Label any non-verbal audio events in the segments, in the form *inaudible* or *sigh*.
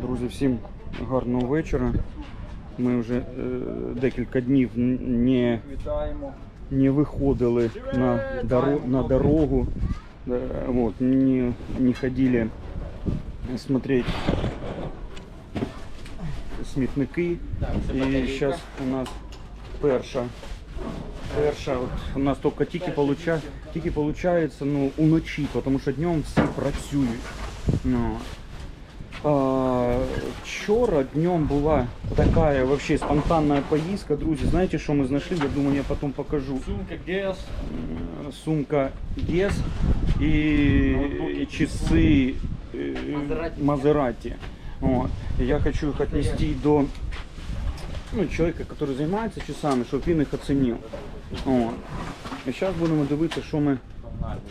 Друзі, всім гарного вечора. Ми вже е, декілька днів н- не, Вітаємо. не виходили на, доро- на дорогу, Э, вот, не, не ходили смотреть смітники. І зараз у нас перша. Перша, от у нас тільки тільки получа, тільки получається ну, уночі, тому що днем всі працюють. Ну. А, вчора днем була така вообще спонтанна поїздка. Друзі, знаєте, що ми знайшли? Я думаю, я потім покажу. Сумка Гес. М, Сумка Guess і, і часи е, Мазераті. Вот. И я хочу их отнести до ну, человека, который займається часами, щоб він їх оцінив. От. І зараз будемо дивитися, що ми,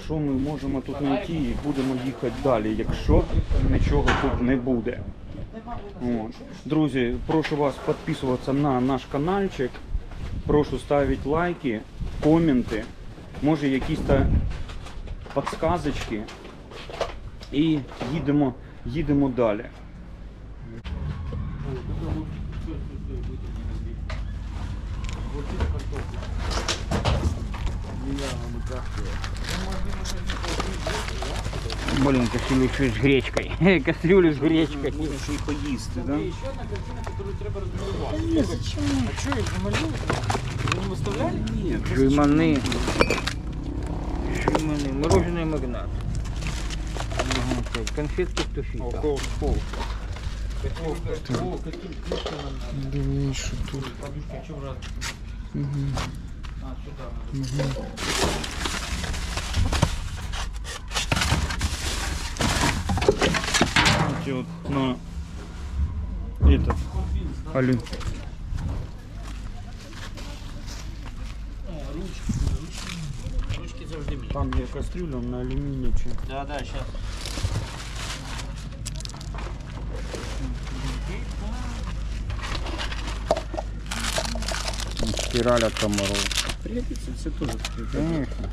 Що ми можемо тут знайти і будемо їхати далі, якщо нічого тут не буде. От. Друзі, прошу вас підписуватися на наш каналчик. Прошу ставити лайки, коменти, може якісь та підсказочки. І їдемо, їдемо далі. Блин, кастрюлю еще и с гречкой. *laughs* Кастрюлю с гречкой. Будемо ще й поїсти, да? І ще одна картина, яку треба розмалювати. А що їх замалювали? Ви не виставляли? Ні, Шуйманы. Шуйманы. Мороженое магнат. Ага, так, Конфетки туфика. О, каким ключом нам Дивись, що тут. подушка, а чого раз? А, сюди. надо. Эти вот на этот алю. Ручки завжди мені. Там є кастрюля на алюмінії. чи- Да, да, сейчас. Спираль от комаров. Прилепиться, це теж Конечно.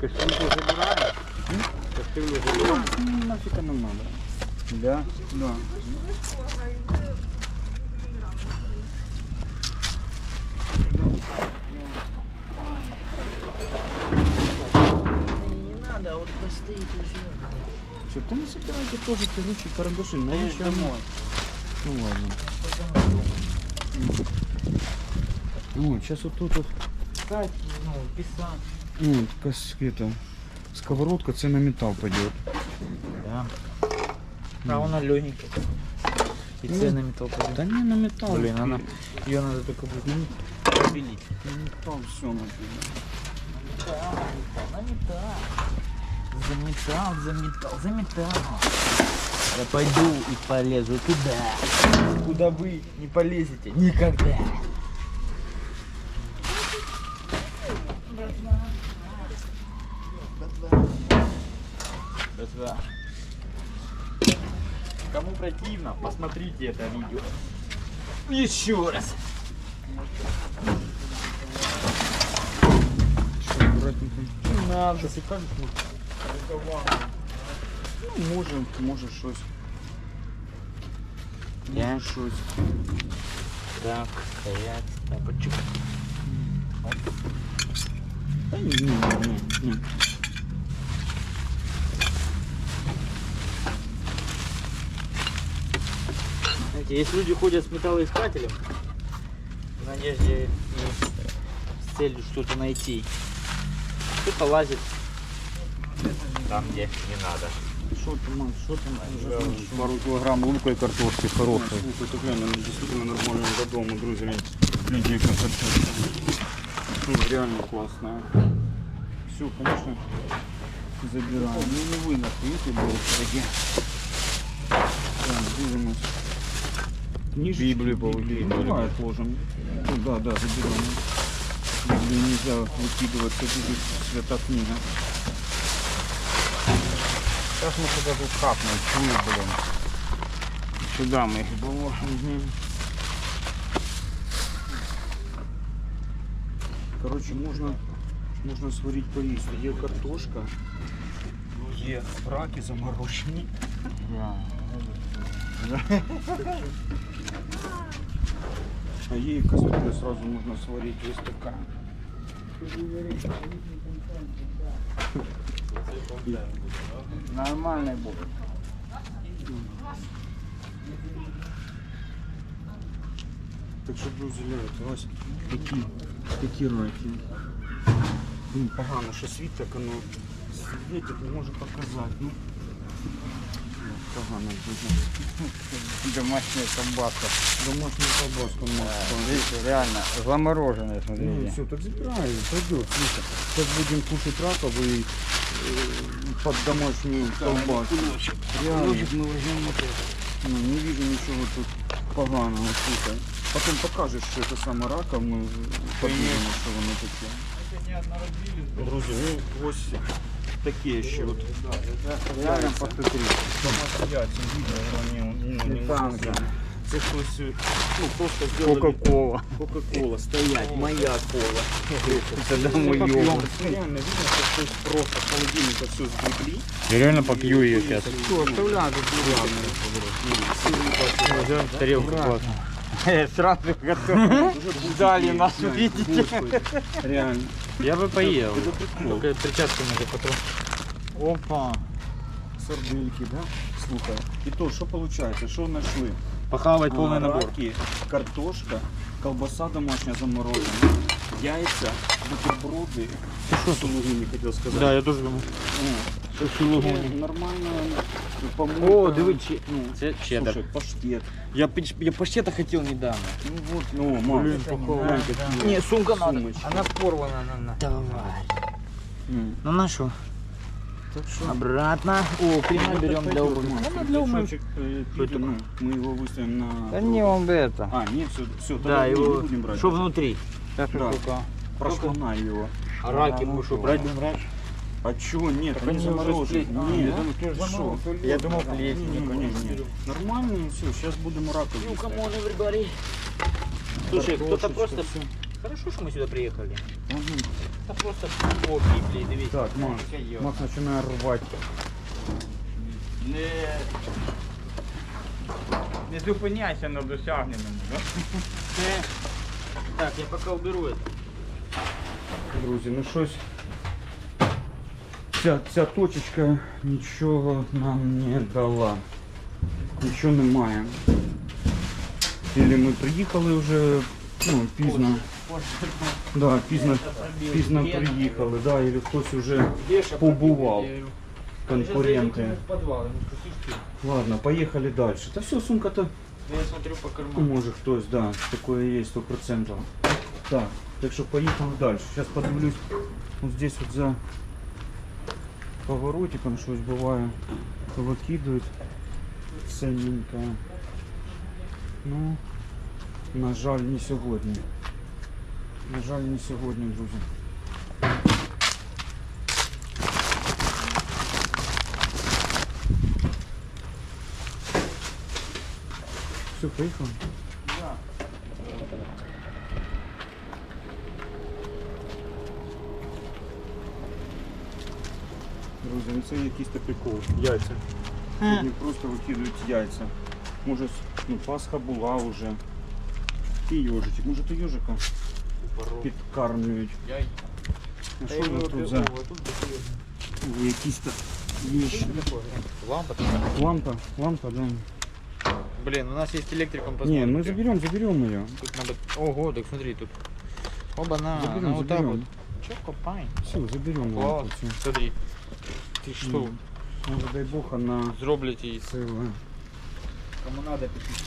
Кастрюлю забираем. Кастрюлю забираем. Ну, нафиг нам надо. Да. Да. Что, ты не собираете тоже ручки карандаши? Навіщо домой. Ну ладно. Ну, сейчас вот тут вот, Кстати, ну, писать. ну, это, сковородка, це на металл пойдет. А вона легенькая. И Ну, цены металл пойдет. Да не на металл. Блин, она, ее надо только будет побелить. На металл все например. На металл. За металл, за металл, за металл. Я пойду и полезу туда, куда вы не полезете никогда. Братва. Кому противно, посмотрите это видео. Еще раз. Что, аккуратненько. Не надо. Щось і кажуть, ну, ну, може, може щось. Я? Може щось. Так, стоять, тапочек. Та ні, ні, ні, ні. Есть люди ходят с металлоискателем в надежде и с целью что-то найти. Кто-то лазит там, где не надо. Що там, що там? Пару килограмм лука и картошки хорошей. Слухай, то глянь, ну, действительно нормально додому, друзі. глянь. Люди концерт. Ну, реально классная. Все, конечно, забираем. Ну не вынос, видите, был таки. Так, дивимось. Книжечки, Библию Библии. повыкидывали. Ну, давай отложим. Ну, да, да, заберем. Библию нельзя выкидывать, это будет свята книга. Сейчас мы сюда тут капнем, чую, блин. Сюда мы их Мгм. Короче, можна, можна сварити по різу. Є картошка, є раки заморожені. *laughs* А ей кастрюлю сразу нужно сварить вот такая. Нормальный будет. Так що, друзі, гляньте, ось такі, такі раки. Блін, погано, що світ так воно світить, не може показати. Ну, погано дуже. Домашняя колбаска. Домашню колбаску можна. Видите, реально, замороженная, Ну, смотрите. все, так забираем, пойдет, слушай. Сейчас будем кушать раковый э, под домашнюю колбаску. Реально. мы возьмем вот это. Ну, не вижу ничего тут поганого, слухай. Потом покажешь, что это саме раком, ми подивимося, що воно таке. Друзі, ну ось таке ще от. Реально посмотри. Яйця, видно, вони, ну, не Сметанка. Це щось, ну, просто зробили Кока-кола. Кока-кола, стоять, моя кола. Это да, ёбан. Реально видно, что щось просто с холодильника все сгребли. Я реально попью ее сейчас. Все, оставляю тут Тарелку классно. *laughs* Сразу готов. Ждали нас, видите? Реально. Я бы поел. Только перчатки надо потом. Опа. Сардельки, да? Слухай. И то, что получается, что нашли? Похавать полный набор. картошка, колбаса домашняя замороженная, яйца, бутерброды. Что сулугуни хотел сказать? Да, я тоже думаю. О, сулугуни. Нормально. помойка. О, диви, че- Ну, це чеддер. Слушай, паштет. Я, пич- я паштета хотел недавно. Ну вот, ну, мам. Блин, какие. Не, сумка надо. Сумочка. Она порвана. на- на. Давай. М. Ну на что? Так что... Обратно. О, прямо берем для обуви. Ну, для умывки. Ну, мы его выставим на... Да не он бы это. А, нет, все, все, Да, не его. будем брать. Что внутри? Сейчас Да. Прошломай его. А раки ну будем брать? А чё, нет, Так они. А, Нет, да? ну ты шо? Я думал, Не, плесень. не, не, не. Нормально, и все, сейчас будем раковину Ну, ставить. камон, everybody. Слушай, кто-то просто... всё. Хорошо, что мы сюда приехали. Мгм. Это просто по Библии, дивіться. Так, Макс, Макс начинает рвать. Не, не зупиняйся на досягненому. Да? Так, я пока уберу это. Друзі, ну щось Ця, ця точечка нічого нам не дала. Нічого немає. Или ми приїхали вже ну, пізно. Да, пізно, пізно приїхали, да, или хтось вже побував. Конкуренти. Ладно, поїхали далі. Та все, сумка-то Я смотрю по Ну, карману. Може хтось, да, такое є 100%. Так, так що поїхали далі. Зараз подивлюсь, ось здесь от за поворотиком щось буває. Викидають ценненько. Ну, на жаль, не сьогодні. На жаль, не сьогодні, друзі. Все, поїхали? Друзі, ну це якийсь та прикол. Яйця. Сьогодні просто викидають яйця. Може, с- ну, Пасха була вже. І йожичок. Може то йожика підкармлюють. А що ви тут за якісь та вещи? Лампа Лампа, лампа, да. Блин, у нас есть электриком Не, посмотрим. мы заберем, заберем ее. Тут надо... Ого, так смотри, тут... Оба на, Заберем, на вот так вот. заберем. Чё копай? Все, заберем Класс. лампу. всю. Смотри. Ты что? М. Може, дай Бог, она Зроблять її. целая. Кому надо пишіть.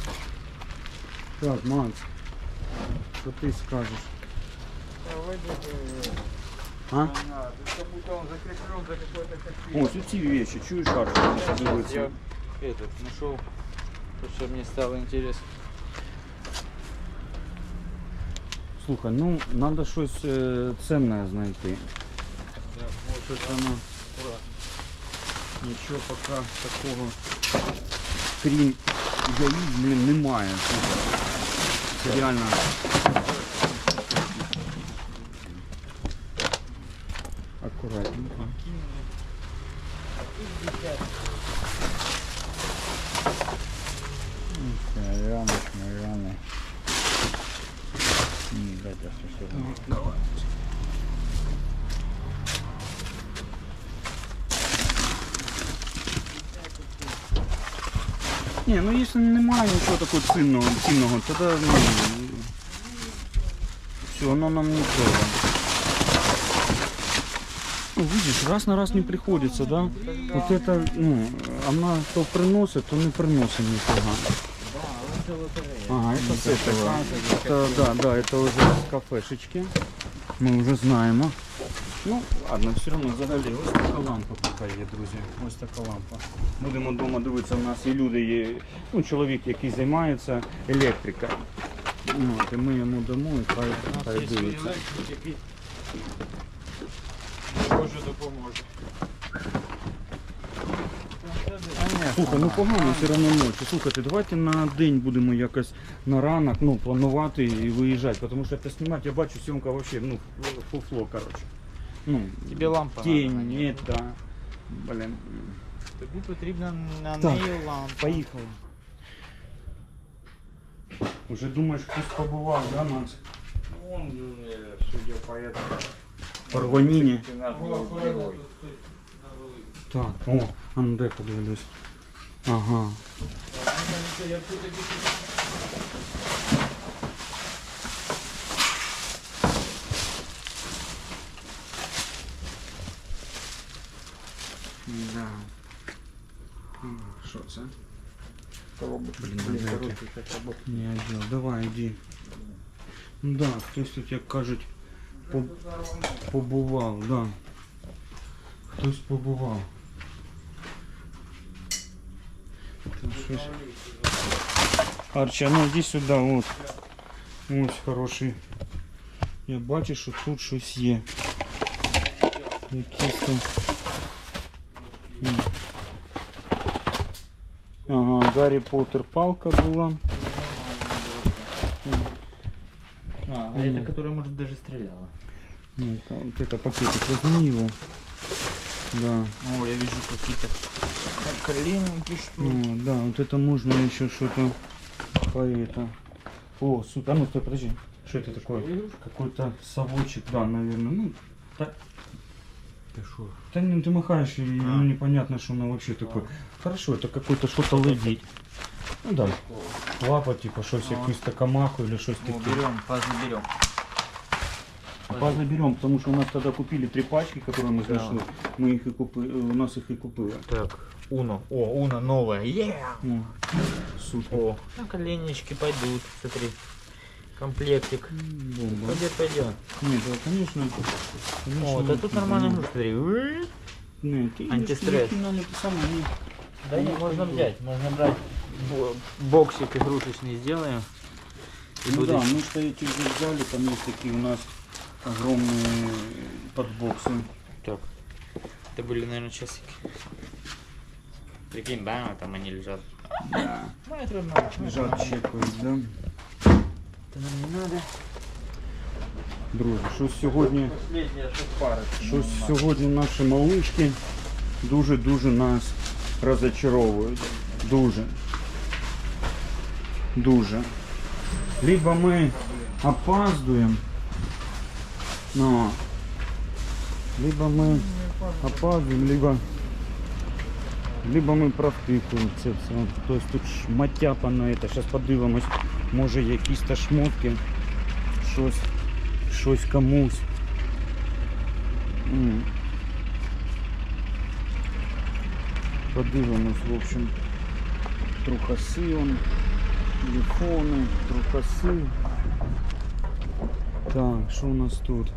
Так, Макс, что ты скажешь? А? Как будто он закреплен за какой-то копейкой. О, эти вещи, чуешь, Арчи? Я этот нашел, то, что мне стало интересно. Слухай, ну надо щось е, ценне знайти. Щось воно. Нічого поки такого, крім яїць, блін, немає. Це реально. Акуратненько. Давай. Ні, ну якщо немає нічого такого цінного, цінного, то да, ну, все, воно нам не треба. Ну, видишь, раз на раз не приходится, да? Вот это, ну, она то приносит, то не приносит нифига. Ага, это с этого. Это, да, да, это уже с кафешечки. Мы уже знаем. а. Ну, ладно, все одно взагалі. Ось така лампа поки є, друзі. Ось така лампа. Будемо вдома дивитися, у нас є люди, є, ну, чоловік, який займається електрикою. Ну, от, і ми йому дамо і хай, хай дивиться. який Боже допоможе. Слухай, ну погано все одно ночі. Слухайте, давайте на день будемо якось на ранок ну, планувати і виїжджати, тому що це знімати, я бачу, сьомка вообще, ну, фуфло, коротше. Ну, Тебе лампа тінь, надо, та. Блін. Тобі потрібна на Так, неї лампа. Поїхали. Уже думаєш, хтось побував, да, Макс? Вон, э, судя по этому, В Аргоніні. наш был герой. Так, о, а ну дай подивлюсь. Ага. Да. М, Що це? Блін, давайте. Не одел. Давай, иди. Ну да, хтось тут, як кажуть, по- побував, да. Хтось побував. Там щось. Арча, ну иди сюда, вот. Ось хороший. Я бачу, що тут щось є. Якісь там. Ага, Гаррі Поттер палка була. А, а это которая, может, даже стреляла. Ну, это, вот это пакетик, возьми его. Да. О, я вижу какие-то коленки, что Ну, да, вот это можно еще что-то по это. О, сука, а ну стой, подожди. Что это такое? Какой-то совочек, да, наверное. Ну, да, Шо? да не, ты махаешь, и А. ну, непонятно, что оно вообще такое. Хорошо, это какой-то что-то ловить. Ну да, лапа, типа, что-то А. якусь такамаху или что-то О, такое. берем, пазл берем. Пазлы берем, потому что у нас тогда купили три пачки, которые мы Да. нашли. Мы их и купили, у нас их и купили. Так, Уно. О, Уно новая. Yeah! Ну, супер. О, на коленечки пойдут, смотри. Комплектик. Бомба. Пойдет, пойдет. Нет, да, конечно. конечно О, да тут нормально, ну, смотри. Нет, Антистресс. Да не, можно взять, можно брать бо- боксик игрушечный сделаем. И Ну буду- да, мы что эти уже взяли, там есть такие у нас огромные подбоксы. Так. Это были, наверное, часики. Прикинь, да, там они лежат. Да. Ну, это трудно. Лежат, чекают, да. Это нам не надо. Друзі, щось сьогодні, щось сьогодні наші малишки дуже-дуже нас розочаровують. Дуже. Дуже. Либо ми опаздуємо, но либо ми опаздуємо, либо, либо ми провтикуємо це все. Тобто тут шматтяпа на це. Зараз подивимось, може якісь та шмотки, щось, щось комусь. Подивимось, в общем, трухаси он, телефони, трухаси. Так, що у нас тут?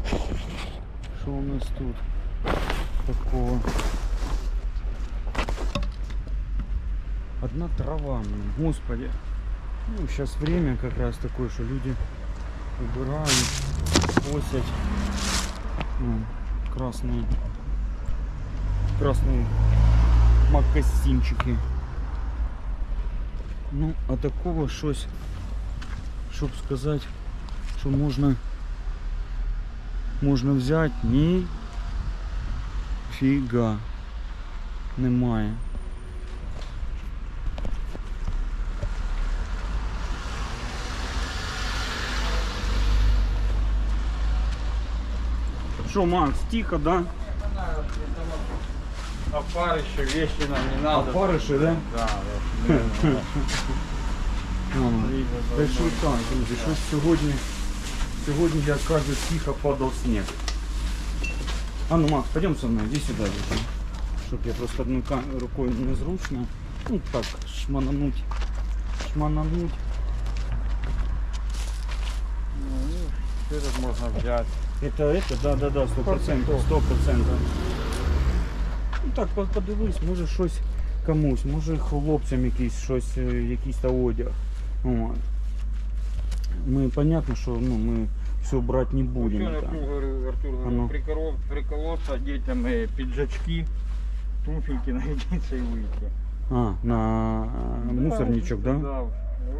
Що у нас тут такого? Одна трава, господи. Ну, сейчас время как раз такое, что люди убирают, косят. Ну, красные, красные макасинчики. Ну, а такого щось, щоб сказати, що можна, можна взяти, ні. Фіга. Немає. Что, Макс, тихо, да? Опарыще, вещи нам не А надо. Опарыши, да? Да, Та що так, друзі, щось сьогодні, сьогодні, як кажуть, тихо падав сніг. А ну, Макс, пойдем со мною, иди сюда. Витя. Щоб я просто одною ка- рукою незручно. Ну так, шманануть. Шманануть. Что тут можно взять? Это, это, да, да, да, сто процентів, сто процентів. Ну так, по- подивись, може щось комусь, може хлопцям якийсь щось, е, якийсь та одяг. От. Ми, понятно, що ну, ми все брати не будемо. Вчера так. Артур говорил, Артур А говорил, ну. приколол, приколоться детям э, пиджачки, туфельки найдите *laughs* и выйти. А, на мусорничок, да? Да,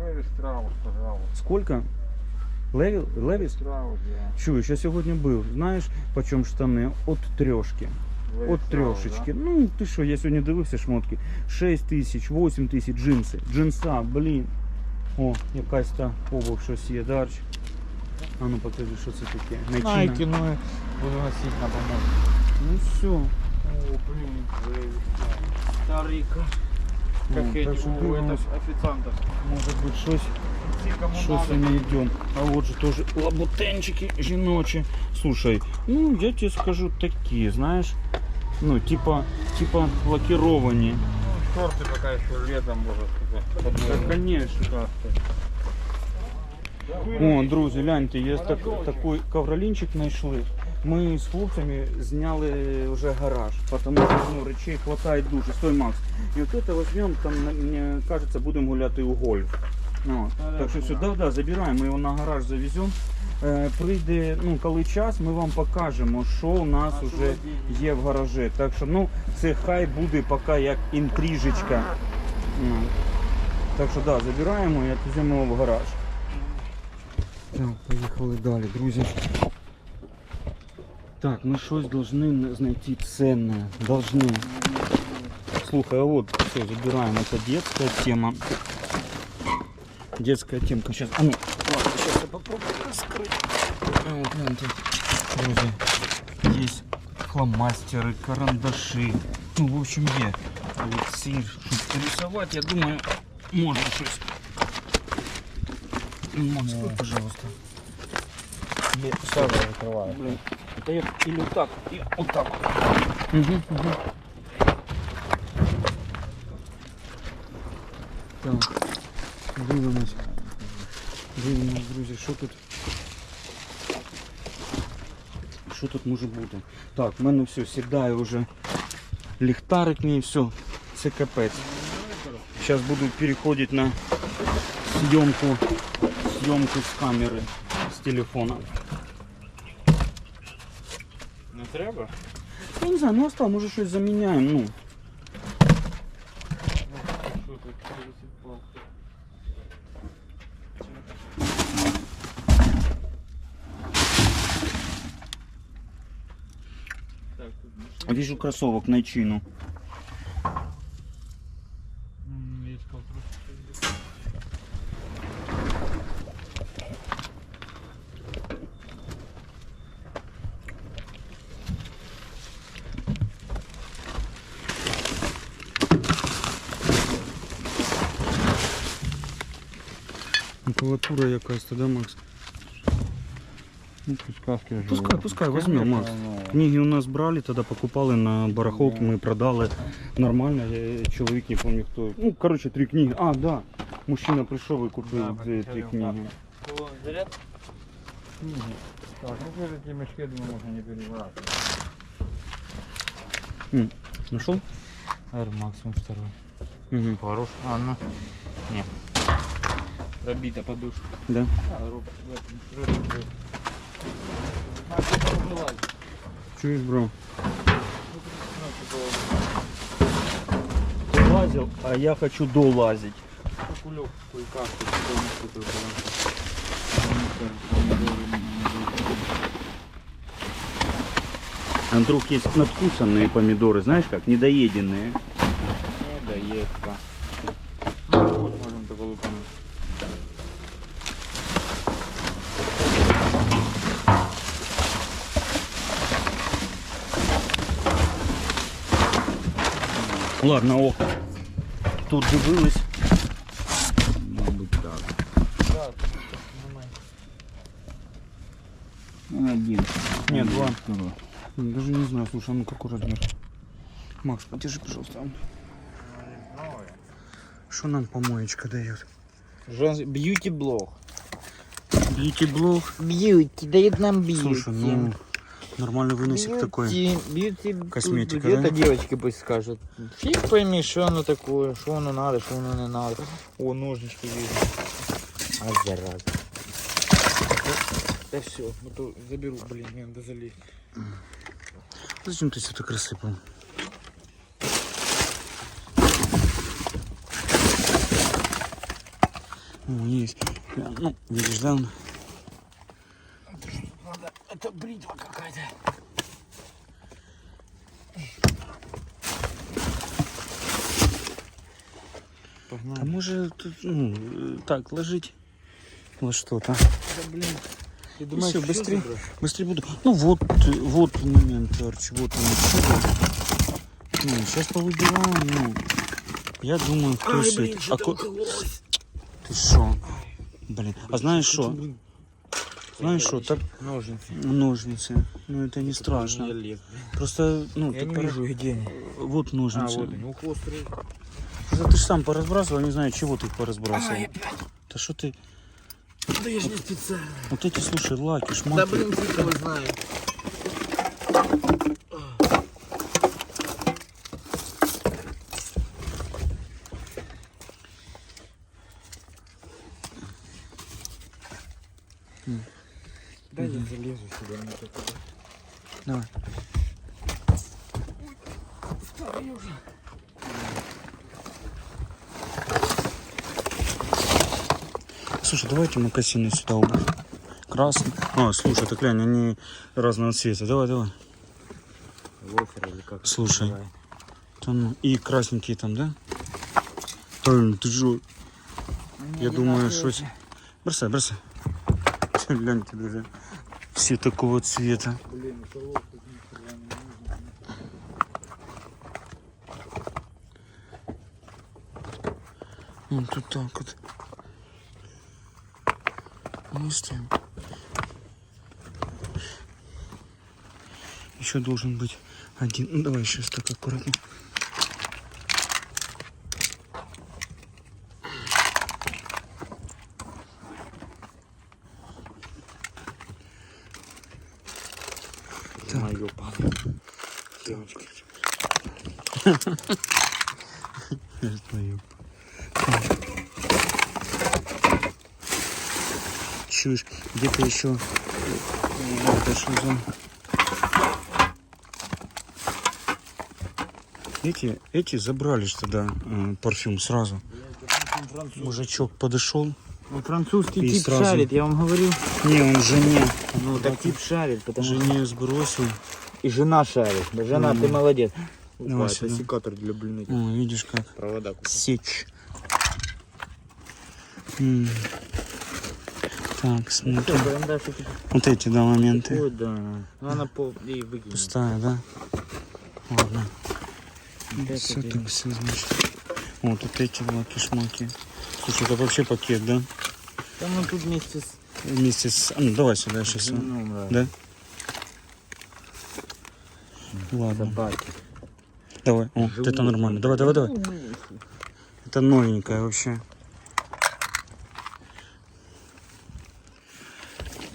Леви страус, пожалуйста. Сколько? Леві, Левіс? Страус, да. Чуєш, я сьогодні був. Знаєш, по чому штани? От трьошки. От страус, трьошечки. Ну, ти що, я сьогодні дивився шмотки. 6 тисяч, 8 тисяч джинси. Джинса, блін. О, якась та обувь щось є, дарч. А ну покажи, що це таке. Да? Найки, ну, буду носить на помощь. Ну все. О, блин, Леви страус. Старика. Как думаю, этих официантов. Може бути щось. Все, кому Щось надо. ми йдемо. А от же теж лабутенчики жіночі. Слушай, ну я тебе скажу такі, знаєш. Ну, типа, типа лакіровані. Ну, шорты пока еще летом может сказать. Так, конечно. О, друзі, гляньте, є так, такий ковролінчик знайшли. Ми з хлопцями зняли вже гараж, тому що ну, речей хватає дуже. Стой, Макс. І от це візьмемо, там, мені кажеться, будемо гуляти у гольф. Ну, Ну, так що все, да. да, да, забираємо, ми його на гараж завеземо. Е, прийде, ну, коли час, ми вам покажемо, що у нас вже є в гаражі. Так що, ну, це хай буде поки як інтрижечка. Ну, так що, да, забираємо і відвеземо його в гараж. Так, поїхали далі, друзі. Так, ми щось повинні знайти ценне. Должны. Слухай, а вот все, забираем. Это детская тема. Детская темка. Сейчас, а ну, ладно, сейчас я попробую раскрыть. А, вот, гляньте, друзья, есть фломастеры, карандаши. Ну, в общем, є. Олексій, щось рисовать, я думаю, можно щось. Ну, Макс, открой, пожалуйста. Или Сразу закрываю. Блин, это я или вот так, и вот так. Угу, угу. Так, дивимось. Дивимось, друзі, що тут? Що тут може бути? Так, в мене все, сідає вже ліхтарик мій, все, це капець. Зараз буду переходити на зйомку, зйомку з камери, з телефона. Не треба? Я не знаю, ну остав, може щось заміняємо, ну. Кроссовок на чину. М, я искал просто. Макулатура якась, да, Макс? Ну, сказки живут. Пускай, пускай, возьмем, Макс. Книги у нас брали, тогда покупали на барахолке, мы продали нормально. Я, чоловік, не помню хто. Ну, короче, три книги. А, да. Мужчина прийшов і купив Да, дві, три посмотрел, книги. Кого? Заряд? Так, ну тоже эти мешки, я думаю, можно не перебрать. Нашел? Air Maximum второй. Угу. Хорош. А, ну. Не. Пробита подушка. Да. А, руб, в этом, руб, А, что там было? Чуєш, бро? Лазив, а я хочу долазить. кулек, А вдруг есть надкусанные помидоры, знаешь как, недоеденные. Да, есть, Ну, вот можем такой лупануть. Ладно, ок. Тут дивились. Мабуть, так. Один. Нет, два. Второй. Даже не знаю, слушай, а ну какой размер? Макс, подержи, пожалуйста. Что нам помоечка дает? Бьюти-блог. Бьюти-блог. Бьюти, дает нам бьюти. Слушай, ну нормальный выносик такой. Бьюти, бьюти, Косметика, Где-то да? девочки пусть скажут. Фиг пойми, что оно такое, что оно надо, что оно не надо. О, ножнички вижу. А зараза. Да все, а то заберу, блин, мне надо залезть. Зачем ты все так рассыпал? О, есть. Ну, видишь, да? он? Это бритва какая-то. А Погнали. может, тут, ну, так, ложить во что-то. Да, блин. Ты думаешь, всё, всё быстрее. забрать? Быстрее буду. Ну вот, вот момент, Арчи, вот момент. Ну, сейчас повыбиваем, ну, я думаю, кто Ай, все блин, это. что А ко-? Ты шо? Блин, а знаешь что? Знаешь что, так Ножницы. ножницы. Ну это не страшно. Я лез. Просто, ну, Я ты не пора- вижу, где они. Вот А, ножницы. вот они, ух, острые. Просто ты же сам поразбрасывал, не знаю, чего ты их поразбрасывал. Ай. Да что ты. Да я же не специально. Вот эти, слушай, лаки, Да шмаки. блин, фиг его знает. Да я залезу сюда. мне так. Давай. Старый уже. Слушай, давайте макасины сюда уберем. Красный. А, слушай, так глянь, они разного цвета. Давай, давай. Лофер или как? Слушай. Там, ну, и красненькие там, да? Блин, ты же... Я думаю, что... Бросай, бросай. *laughs* Гляньте, даже. Все такого цвета. Блин, это лофер нихуя не нужно. Вот тут так вот. Вместе. Еще должен быть один. Ну давай сейчас так аккуратно. Так. Моё падает. Девочки. Твою. Чушь. Где-то еще. что за... Эти, эти забрали тогда э, парфюм сразу. Мужичок подошел. Ну, французский И тип сразу- шарит, я вам говорю. Не, он жене, Ну, так тип шарит, потому что... жене сбросил. И жена шарит. Да, Жена, ты Мгм. молодец. Опа, это секатор для блины. О, видишь как. Провода. купил. Сечь. М. Так, смотри. Вот эти, да, моменты. такой, да. Ну, она пол... И выкинет. Пустая, да? Ладно. Все так все, значит. Вот, вот эти два кишмаки. Слушай, это вообще пакет, да? Там ну тут вместе с... Вместе с... А, ну, давай сюда сейчас. Ну, Да? Ладно. Собаки. Давай. О, вот это нормально. Давай, давай, давай. Это новенькая вообще.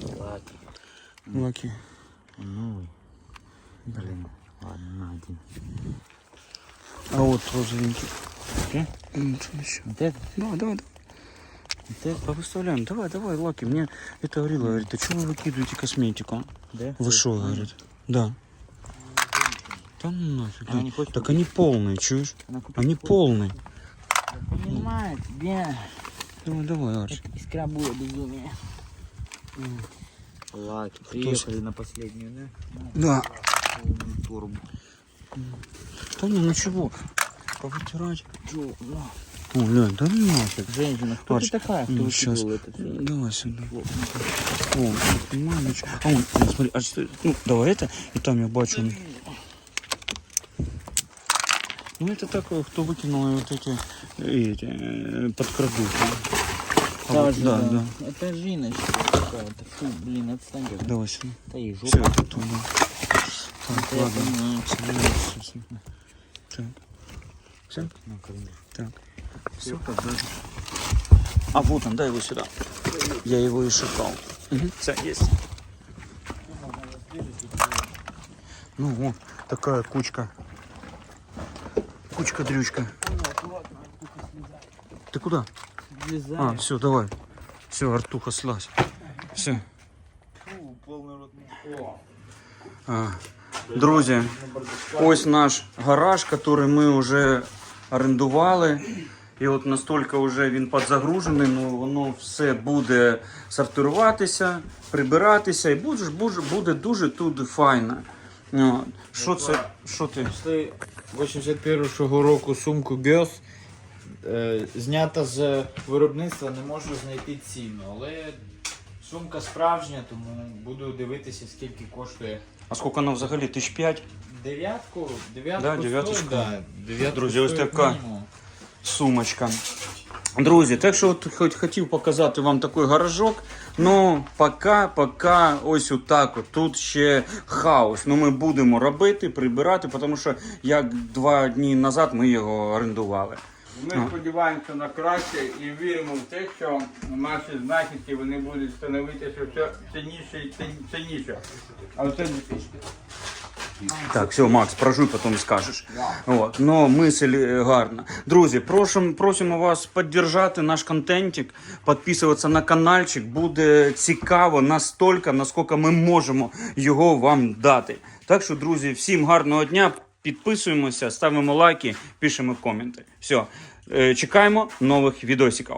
Собаки. Лаки. Новый. Блин. Ладно, на один. А вот розовенький. Что еще? Вот это? Давай, давай, давай. Это? Повыставляем. Давай, давай, Лаки. Мне это говорила, говорит, а что вы выкидываете косметику? Да? Вы говорит? Да. Да ну нафиг. Она да. не хочет Так они полные, чуешь? Они пол- полные. Понимает, где? Давай, давай, Арчи. Искра было безумие. Лаки, приехали на последнюю, да? Да. Полную турбу. Да не, ну чего? Повытирать. Ну, О, глянь, да ну нафиг. Женщина, кто Арчи, ты такая? Кто ну, выкидывал щас. это всё? Давай сюда. О, ну чё. А он, ну, смотри, а что, ну, давай это, и там я бачу. он- Ну это так, э, кто выкинул вот эти, эти э, вот, да, да. Это жиночка какая-то. Фу, блин, отстань. Давай сюда. Да и Все, жопа. это туда. Так, ладно. всё. Так. Все? Ну. Так. Все, А вот он, дай его сюда. Я его и шукал. Все, есть. Ну вот, такая кучка. Кучка-дрючка. Ты куда? Влезай. А, все, давай. Все, Артуха слазь. Все. Фу, полный рот. О, А, Друзі, ось наш гараж, який ми вже орендували. І от настільки вже він підзагружений, ну воно все буде сортуватися, прибиратися і буде, буде, буде дуже тут файно. От. Що це? Що ти? Знайшли 81-го року сумку Гьос. Е, знята з виробництва, не можу знайти ціну, але сумка справжня, тому буду дивитися, скільки коштує. А скільки вона взагалі? Тисяч п'ять? Дев'ятку? Дев'ятку Да, дев'яточку. да. Дев'ятку Друзі, ось така. мінімум. сумочка. Друзі, так що от хоч хотів показати вам такий гаражок. Ну, поки, поки ось отак. От. Тут ще хаос. Ну, ми будемо робити, прибирати, тому що як два дні назад ми його орендували. Ми сподіваємося на краще і віримо в те, що наші знахідки вони будуть становитися все цінніше і цін- цінніше. А це Так, все, Макс, прожуй, потім скажеш. От. Но мисль е, гарна. Друзі, просимо, просимо вас підтримати наш контентик, підписуватися на каналчик. Буде цікаво настільки, наскільки ми можемо його вам дати. Так що, друзі, всім гарного дня. Підписуємося, ставимо лайки, пишемо коменти. Все, е, чекаємо нових відосиків.